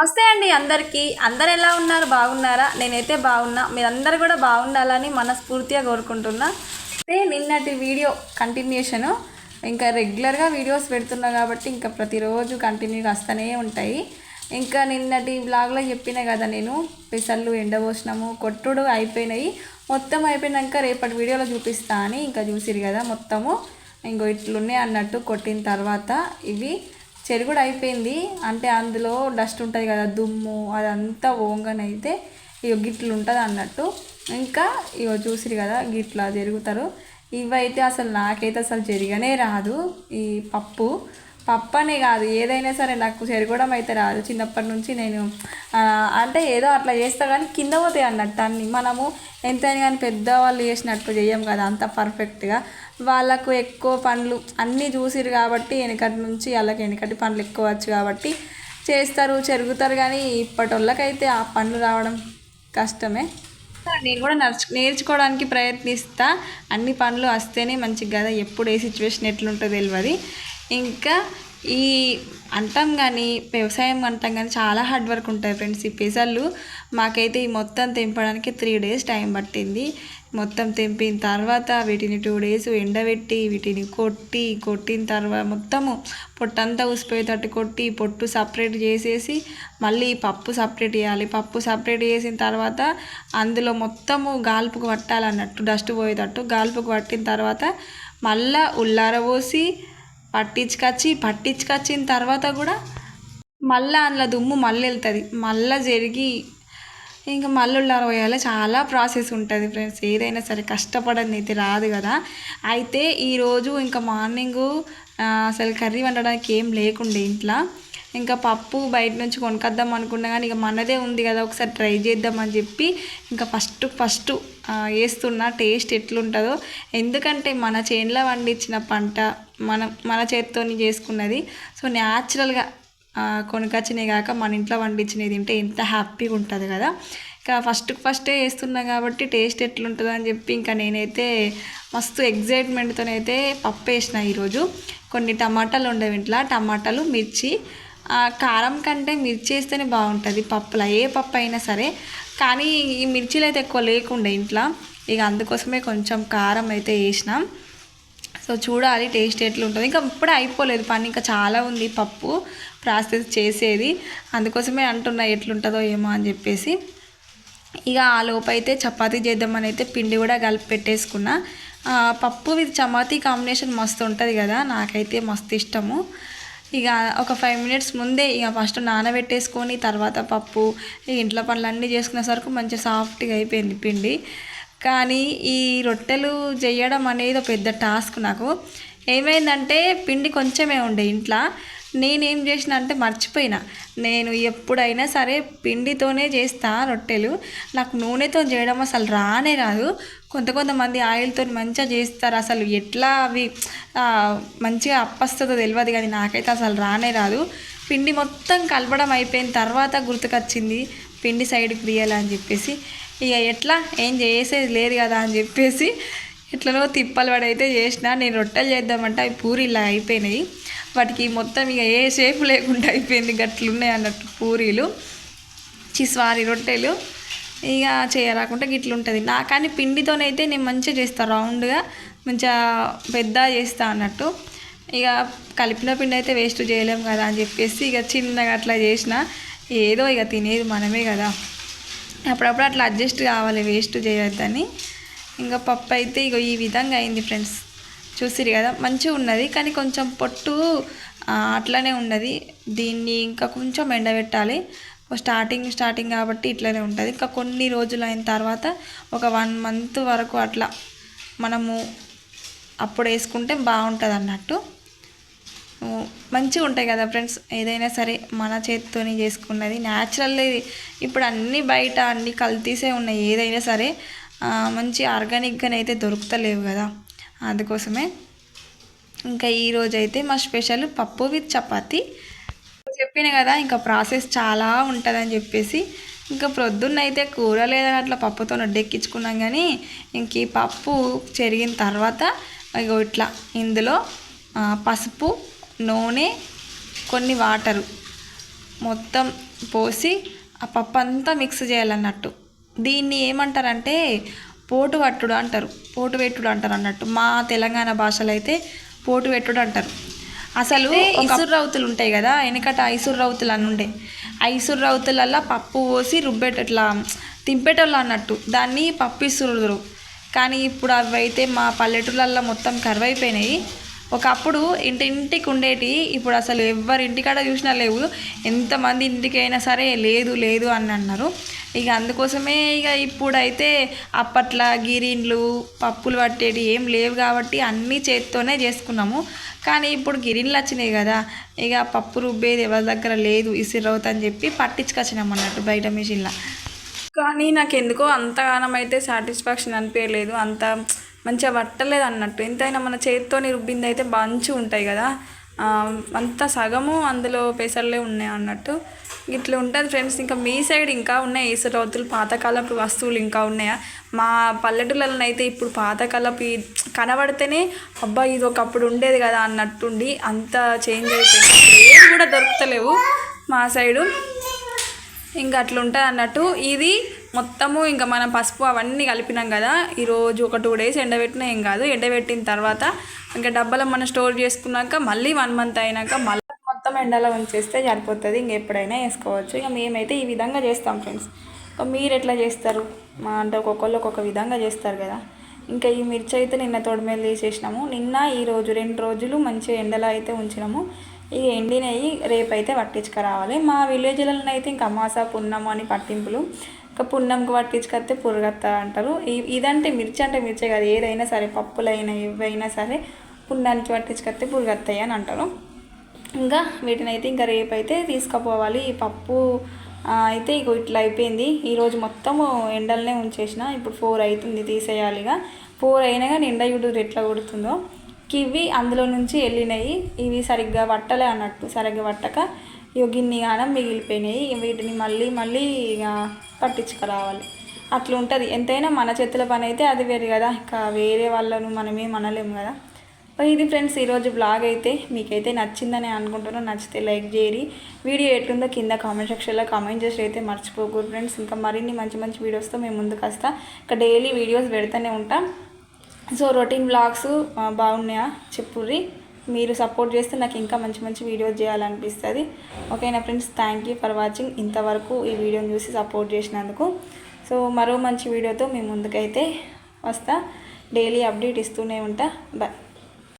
నమస్తే అండి అందరికీ. అందరు ఎలా ఉన్నారు? బాగున్నారా? నేనైతే బాగున్నా. మీరందరూ కూడా బాగుండాలని మనస్ఫూర్తిగా కోరుకుంటున్నా. అయితే నిన్నటి వీడియో కంటిన్యూషను. ఇంకా రెగ్యులర్గా వీడియోస్ పెడుతున్నా కాబట్టి ఇంకా ప్రతిరోజు కంటిన్యూగా వస్తూనే ఉంటాయి. ఇంకా నిన్నటి బ్లాగ్లో చెప్పిన కదా నేను పెసళ్ళు ఎండబోసినాము కొట్టుడు అయిపోయినాయి. మొత్తం అయిపోయినాక రేపటి వీడియోలో చూపిస్తా అని ఇంకా చూసిరు కదా మొత్తము. ఇంకో ఇట్లున్నాయి అన్నట్టు కొట్టిన తర్వాత ఇవి. చెరుగుడు అయిపోయింది. అంటే అందులో డస్ట్ ఉంటుంది కదా దుమ్ము అదంతా అయితే ఇక గిట్లు ఉంటుంది అన్నట్టు. ఇంకా ఇగో చూసిరు కదా గిట్లా జరుగుతారు. ఇవైతే అసలు నాకైతే అసలు జరిగనే రాదు. ఈ పప్పు పప్పనే కాదు ఏదైనా సరే నాకు చెరగడం అయితే రాదు. చిన్నప్పటి నుంచి నేను అంటే ఏదో అట్లా చేస్తా కానీ కింద పోతాయి అన్నట్టు అన్ని. మనము ఎంతైనా కానీ పెద్దవాళ్ళు చేసినట్టు చేయం కదా అంత పర్ఫెక్ట్గా. వాళ్ళకు ఎక్కువ పనులు అన్నీ చూసిరు కాబట్టి వెనకటి నుంచి వాళ్ళకి వెనకటి పనులు ఎక్కువ వచ్చు కాబట్టి చేస్తారు చెరుగుతారు కానీ ఇప్పటి వాళ్ళకైతే ఆ పనులు రావడం కష్టమే. నేను కూడా నడుచు నేర్చుకోవడానికి ప్రయత్నిస్తా. అన్ని పనులు వస్తేనే మంచిగా కదా ఎప్పుడు ఏ సిచ్యువేషన్ ఎట్లుంటుందో తెలియదు ఇంకా ఈ అంటాం కానీ వ్యవసాయం అంటాం కానీ చాలా హార్డ్ వర్క్ ఉంటాయి ఫ్రెండ్స్ ఈ పెసళ్ళు మాకైతే ఈ మొత్తం తెంపడానికి త్రీ డేస్ టైం పట్టింది. మొత్తం తెంపిన తర్వాత వీటిని టూ డేస్ ఎండబెట్టి వీటిని కొట్టి కొట్టిన తర్వాత మొత్తము పొట్టంతా ఊసిపోయేటట్టు కొట్టి పొట్టు సపరేట్ చేసేసి మళ్ళీ పప్పు సపరేట్ చేయాలి. పప్పు సపరేట్ చేసిన తర్వాత అందులో మొత్తము గాల్పుకు పట్టాలన్నట్టు డస్ట్ పోయేటట్టు గాల్పుకు పట్టిన తర్వాత మళ్ళా ఉల్లార పోసి పట్టించుకొచ్చి పట్టించుకొచ్చిన తర్వాత కూడా మళ్ళీ అందులో దుమ్ము మళ్ళీ వెళ్తుంది. మళ్ళీ జరిగి ఇంకా మళ్ళీ ఉల్లార పోయాలి చాలా ప్రాసెస్ ఉంటుంది ఫ్రెండ్స్. ఏదైనా సరే కష్టపడని అయితే రాదు కదా. అయితే ఈరోజు ఇంకా మార్నింగు అసలు కర్రీ వండడానికి ఏం లేకుండే ఇంట్లో. ఇంకా పప్పు బయట నుంచి కొనుక్కొద్దాం అనుకున్నా కానీ ఇక మనదే ఉంది కదా ఒకసారి ట్రై చేద్దామని చెప్పి ఇంకా ఫస్ట్ ఫస్ట్ వేస్తున్న టేస్ట్ ఎట్లుంటుందో. ఎందుకంటే మన చేనులో పండించిన పంట మనం మన చేతితో చేసుకున్నది. సో న్యాచురల్గా కొనుకొచ్చినాయి కాక మన ఇంట్లో పండించినవి తింటే ఎంత హ్యాపీగా ఉంటుంది కదా. ఇంకా ఫస్ట్ ఫస్టే వేస్తున్నా కాబట్టి టేస్ట్ ఎట్లుంటుందో అని చెప్పి ఇంకా నేనైతే మస్తు ఎగ్జైట్మెంట్తోనైతే పప్పు వేసిన ఈరోజు. కొన్ని టమాటాలు ఉండేవి ఇంట్లో టమాటాలు మిర్చి కారం కంటే మిర్చి వేస్తేనే బాగుంటుంది. పప్పులో? ఏ పప్పు అయినా సరే. కానీ ఈ మిర్చీలు అయితే ఎక్కువ లేకుండే ఇంట్లో. ఇక అందుకోసమే కొంచెం కారం అయితే వేసినాం. సో చూడాలి టేస్ట్ ఎట్లుంటుంది. ఇంకా ఇప్పుడే అయిపోలేదు పని. ఇంకా చాలా ఉంది పప్పు ప్రాసెస్ చేసేది. అందుకోసమే అంటున్నా ఎట్లుంటుందో ఏమో అని చెప్పేసి. ఇక ఆ లోపైతే చపాతి చపాతీ చేద్దామని అయితే పిండి కూడా కలిపి పెట్టేసుకున్నా. పప్పు విత్ చపాతీ కాంబినేషన్ మస్తు ఉంటుంది కదా. నాకైతే మస్తు ఇష్టము. ఇక ఒక ఫైవ్ మినిట్స్ ముందే ఇక ఫస్ట్ నానబెట్టేసుకొని తర్వాత పప్పు ఇంట్లో పనులన్నీ చేసుకునే సరికి మంచిగా సాఫ్ట్గా అయిపోయింది పిండి. కానీ ఈ రొట్టెలు చేయడం అనేది ఒక పెద్ద టాస్క్ నాకు. ఏమైందంటే పిండి కొంచెమే ఉండే ఇంట్లో. నేనేం చేసిన అంటే మర్చిపోయినా. నేను ఎప్పుడైనా సరే పిండితోనే చేస్తా రొట్టెలు. నాకు నూనెతో చేయడం అసలు రానే రాదు. కొంత కొంతమంది ఆయిల్తో మంచిగా చేస్తారు. అసలు ఎట్లా అవి మంచిగా అప్పస్తుందో తెలియదు కానీ నాకైతే అసలు రానే రాదు. పిండి మొత్తం కలపడం అయిపోయిన తర్వాత గుర్తుకొచ్చింది పిండి సైడ్కి అని చెప్పేసి. ఇక ఎట్లా? ఏం చేసేది లేదు కదా అని చెప్పేసి ఎట్లనో తిప్పలు పడి అయితే చేసిన నేను రొట్టెలు చేద్దామంటే అవి పూరీలా అయిపోయినాయి. వాటికి మొత్తం ఇక ఏ షేప్ లేకుండా అయిపోయింది. గట్లున్నాయి అన్నట్టు పూరీలు చిస్వారి రొట్టెలు ఇక చేయరాకుంటే గిట్లుంటుంది. నా కానీ పిండితోనైతే నేను మంచిగా చేస్తాను రౌండ్గా మంచిగా పెద్ద చేస్తా అన్నట్టు. ఇక కలిపిన పిండి అయితే వేస్ట్ చేయలేం కదా అని చెప్పేసి ఇక చిన్నగా అట్లా చేసిన. ఏదో ఇక తినేది మనమే కదా. అప్పుడప్పుడు అట్లా అడ్జస్ట్ కావాలి వేస్ట్ చేయొద్దని. ఇంకా పప్పు అయితే ఇక ఈ విధంగా అయింది ఫ్రెండ్స్. చూసిరు కదా మంచిగా ఉన్నది కానీ కొంచెం పొట్టు అట్లనే ఉన్నది. దీన్ని ఇంకా కొంచెం ఎండబెట్టాలి. స్టార్టింగ్ స్టార్టింగ్ కాబట్టి ఇట్లనే ఉంటుంది. ఇంకా కొన్ని రోజులు అయిన తర్వాత ఒక వన్ మంత్ వరకు అట్లా మనము అప్పుడు వేసుకుంటే బాగుంటుంది అన్నట్టు మంచిగా ఉంటాయి కదా ఫ్రెండ్స్ ఏదైనా సరే మన చేతితోని చేసుకున్నది. న్యాచురల్ ఇప్పుడు అన్నీ బయట అన్నీ కల్తీసే ఉన్నాయి. ఏదైనా సరే మంచి ఆర్గానిక్గానే అయితే దొరుకుతలేవు కదా. అందుకోసమే. ఇంకా ఈరోజు అయితే మా స్పెషల్ పప్పు విత్ చపాతి. చెప్పిన కదా ఇంకా ప్రాసెస్ చాలా ఉంటుందని చెప్పేసి ఇంకా ప్రొద్దున్నైతే అయితే కూర లేదని అట్లా పప్పుతో నడ్డెక్కించుకున్నాం కానీ ఇంక ఈ పప్పు చెరిగిన తర్వాత ఇగో ఇట్లా ఇందులో పసుపు నూనె కొన్ని వాటరు మొత్తం పోసి ఆ పప్పు అంతా మిక్స్ చేయాలన్నట్టు. దీన్ని ఏమంటారంటే పోటు పట్టుడు అంటారు పోటు పెట్టుడు అంటారు అన్నట్టు. మా తెలంగాణ భాషలో అయితే పోటు పెట్టుడు అంటారు. అసలు ఇసురు రౌతులు ఉంటాయి కదా వెనకట ఐసురు రౌతులు అని ఉండే. ఐసురు రౌతులల్లో పప్పు పోసి రుబ్బేట ఇట్లా తింపేటోళ్ళు అన్నట్టు. దాన్ని పప్పు ఇసురుదురు కానీ ఇప్పుడు అవి అయితే మా పల్లెటూళ్ళల్లో మొత్తం కరువైపోయినాయి. ఒకప్పుడు ఇంటి ఇంటికి ఉండేటి ఇప్పుడు అసలు ఎవరి ఇంటికాడ చూసినా లేవు. ఎంతమంది ఇంటికి అయినా సరే లేదు లేదు అని అన్నారు. ఇక అందుకోసమే ఇక ఇప్పుడైతే అప్పట్లో గిరీన్లు పప్పులు పట్టేటి ఏం లేవు కాబట్టి అన్నీ చేత్తోనే చేసుకున్నాము. కానీ ఇప్పుడు గిరిన్లు వచ్చినాయి కదా ఇక పప్పు రుబ్బేది ఎవరి దగ్గర లేదు ఇసిరవుతని అని చెప్పి పట్టించుకొచ్చినాం అన్నట్టు బయట మిషన్లో. కానీ నాకు ఎందుకో అంతగానం అయితే సాటిస్ఫాక్షన్ అనిపించలేదు అంత మంచిగా పట్టలేదు అన్నట్టు. ఎంతైనా మన చేతితో రుబ్బింది అయితే మంచిగా ఉంటాయి కదా. అంత సగము అందులో పెసర్లే ఉన్నాయి అన్నట్టు. ఇట్లా ఉంటుంది ఫ్రెండ్స్. ఇంకా మీ సైడ్ ఇంకా ఉన్నాయి ఈసరవతులు పాతకాలపు వస్తువులు ఇంకా ఉన్నాయా? మా పల్లెటూళ్ళలో అయితే ఇప్పుడు పాతకాలపు ఈ కనబడితేనే అబ్బా ఇది ఒకప్పుడు ఉండేది కదా అన్నట్టుండి అంత చేంజ్ అయిపోయింది. ఏది కూడా దొరుకుతలేవు మా సైడు. ఇంకా అట్లా ఉంటుంది అన్నట్టు ఇది మొత్తము ఇంకా మనం పసుపు అవన్నీ కలిపినాం కదా ఈరోజు ఒక టూ డేస్ ఎండబెట్టినా ఏం కాదు. ఎండబెట్టిన తర్వాత ఇంకా డబ్బాలో మనం స్టోర్ చేసుకున్నాక మళ్ళీ వన్ మంత్ అయినాక మళ్ళీ మొత్తం ఎండలో ఉంచేస్తే సరిపోతుంది. ఇంక ఎప్పుడైనా వేసుకోవచ్చు. ఇక మేమైతే ఈ విధంగా చేస్తాం ఫ్రెండ్స్. ఇంకా మీరు ఎట్లా చేస్తారు? మా అంటే ఒక్కొక్కళ్ళు ఒక్కొక్క విధంగా చేస్తారు కదా. ఇంకా ఈ మిర్చి అయితే నిన్న తోడుమేలు తీసేసినాము. నిన్న ఈ రోజు రెండు రోజులు మంచిగా ఎండలో అయితే ఉంచినాము. ఈ ఎండినవి రేపు అయితే పట్టించుకురావాలి. మా విలేజ్లలో అయితే ఇంకా అమాస పున్నము అని పట్టింపులు. ఇంకా పున్నంకి పట్టించుకొస్తే పురుగత్త అంటారు. ఇదంటే మిర్చి అంటే మిర్చి కాదు. ఏదైనా సరే పప్పులైనా ఏవైనా సరే పున్నానికి పట్టించుకొస్తే పురుగత్తాయి అని అంటారు. ఇంకా వీటిని అయితే ఇంకా రేపు అయితే తీసుకుపోవాలి. ఈ పప్పు అయితే ఇగో ఇట్లా అయిపోయింది. ఈరోజు మొత్తము ఎండలనే ఉంచేసిన. ఇప్పుడు ఫోర్ అవుతుంది తీసేయాలిగా ఫోర్ అయినా కానీ ఎండ చూడు ఎట్లా కొడుతుందో. కివి అందులో నుంచి వెళ్ళినాయి. ఇవి సరిగ్గా పట్టలే అన్నట్టు. సరిగ్గా పట్టక ఇక గిన్ని గానం మిగిలిపోయినాయి. వీటిని మళ్ళీ మళ్ళీ ఇక పట్టించుకురావాలి. అట్లా ఉంటుంది. ఎంతైనా మన చేతుల పని అయితే అది వేరు కదా. ఇంకా వేరే వాళ్ళను మనమే మనలేము కదా. ఇది ఫ్రెండ్స్ ఈరోజు బ్లాగ్ అయితే మీకైతే నచ్చిందని అనుకుంటున్నాను. నచ్చితే లైక్ చేయరి వీడియో ఎట్లుందో కింద కామెంట్ సెక్షన్లో కామెంట్ చేసి అయితే మర్చిపోకూడదు ఫ్రెండ్స్. ఇంకా మరిన్ని మంచి మంచి వీడియోస్తో మేము ముందుకు వస్తా. ఇంకా డైలీ వీడియోస్ పెడుతూనే ఉంటాం. సో రొటీన్ బ్లాగ్స్ బాగున్నాయా? చెప్పుర్రి. మీరు సపోర్ట్ చేస్తే నాకు ఇంకా మంచి మంచి వీడియోస్ చేయాలనిపిస్తుంది. ఓకేనా friends thank you for watching ఇంతవరకు ఈ వీడియోని చూసి సపోర్ట్ చేసినందుకు. సో మరో మంచి వీడియోతో మీ ముందుకైతే వస్తా. డైలీ అప్డేట్ ఇస్తూనే ఉంటా. బాయ్